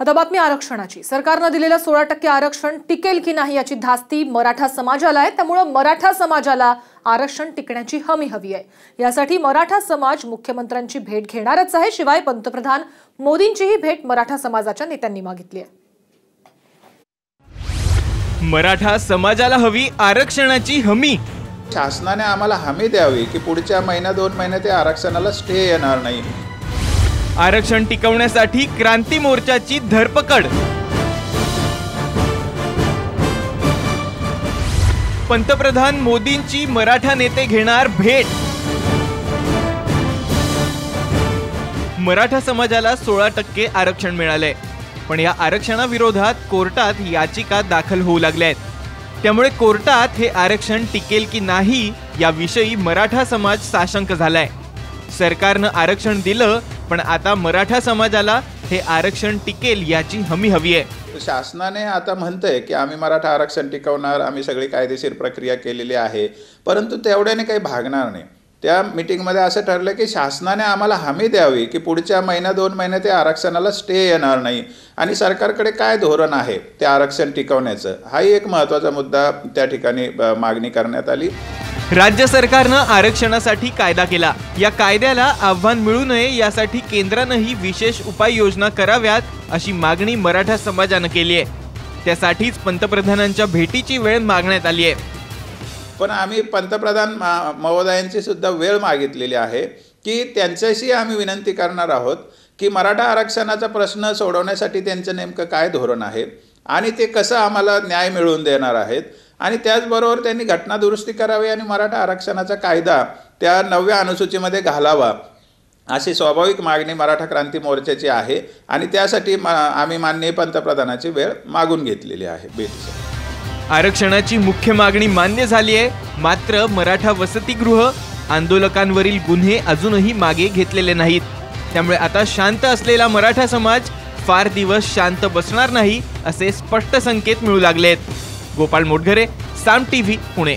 आता बातमी आरक्षणाची. सरकारनं दिलेलं सोळा टक्के आरक्षण टिकेल की नाही याची धास्ती मराठा समाजाला आहे. त्यामुळं मराठा समाजाला आरक्षण टिकण्याची हमी हवी आहे. यासाठी मराठा समाज मुख्यमंत्र्यांची भेट घेणारच आहे. शिवाय पंतप्रधान मोदींचीही भेट मराठा समाजाच्या नेत्यांनी मागितली आहे. मराठा समाजाला हवी आरक्षणाची हमी. शासनाने आम्हाला हमी द्यावी की पुढच्या महिना दोन महिने ते आरक्षणाला स्टे येणार नाही. आरक्षण टिकवण्यासाठी क्रांती मोर्चाची धरपकड. पंतप्रधान मोदींची मराठा नेते घेणार भेट. मराठा समाजाला सोळा टक्के आरक्षण मिळालंय. पण या आरक्षणाविरोधात कोर्टात याचिका दाखल होऊ लागल्या आहेत त्यामुळे कोर्टात हे आरक्षण टिकेल की नाही याविषयी मराठा समाज साशंक झालाय. सरकारनं आरक्षण दिलं पण आता मराठा समाजाला हे आरक्षण टिकेल याची हमी हवी आहे. शासनाने आता म्हणतंय की आम्ही मराठा आरक्षण टिकवणार आम्ही सगळी कायदेशीर प्रक्रिया केलेली आहे. परंतु तेवढ्याने काही भागणार नाही. त्या मिटिंगमध्ये असं ठरलं की शासनाने आम्हाला हमी द्यावी की पुढच्या महिन्या दोन महिने ते आरक्षणाला स्टे येणार नाही. आणि सरकारकडे काय धोरण आहे ते आरक्षण टिकवण्याचं? हाही एक महत्त्वाचा मुद्दा त्या ठिकाणी मागणी करण्यात आली. राज्य सरकारनं आरक्षणासाठी कायदा केला. या कायद्याला आव्हान मिळू नये यासाठी केंद्रानंही विशेष उपाययोजना कराव्यात अशी मागणी मराठा समाजानं केली आहे. त्यासाठीच पंतप्रधानांच्या भेटीची वेळ मागण्यात आली आहे. पण आम्ही पंतप्रधान महोदयांची सुद्धा वेळ मागितलेली आहे की त्यांच्याशी आम्ही विनंती करणार आहोत की मराठा आरक्षणाचा प्रश्न सोडवण्यासाठी त्यांचं नेमकं काय धोरण आहे आणि ते कसं आम्हाला न्याय मिळवून देणार आहेत आणि त्याचबरोबर त्यांनी घटना दुरुस्ती करावी आणि मराठा आरक्षणाचा कायदा त्या नवव्या अनुसूचीमध्ये घालावा. अशी स्वाभाविक मागणी मराठा क्रांती मोर्चाची आहे आणि त्यासाठी मा आम्ही माननीय पंतप्रधानाची वेळ मागून घेतलेली आहे. भेटीसाठी आरक्षणाची मुख्य मागणी मान्य झाली आहे. मात्र मराठा वसतिगृह आंदोलकांवरील गुन्हे अजूनही मागे घेतलेले नाहीत. त्यामुळे आता शांत असलेला मराठा समाज फार दिवस शांत बसणार नाही असे स्पष्ट संकेत मिळू लागलेत. गोपाळ मोटघरे साम टीव्ही पुणे.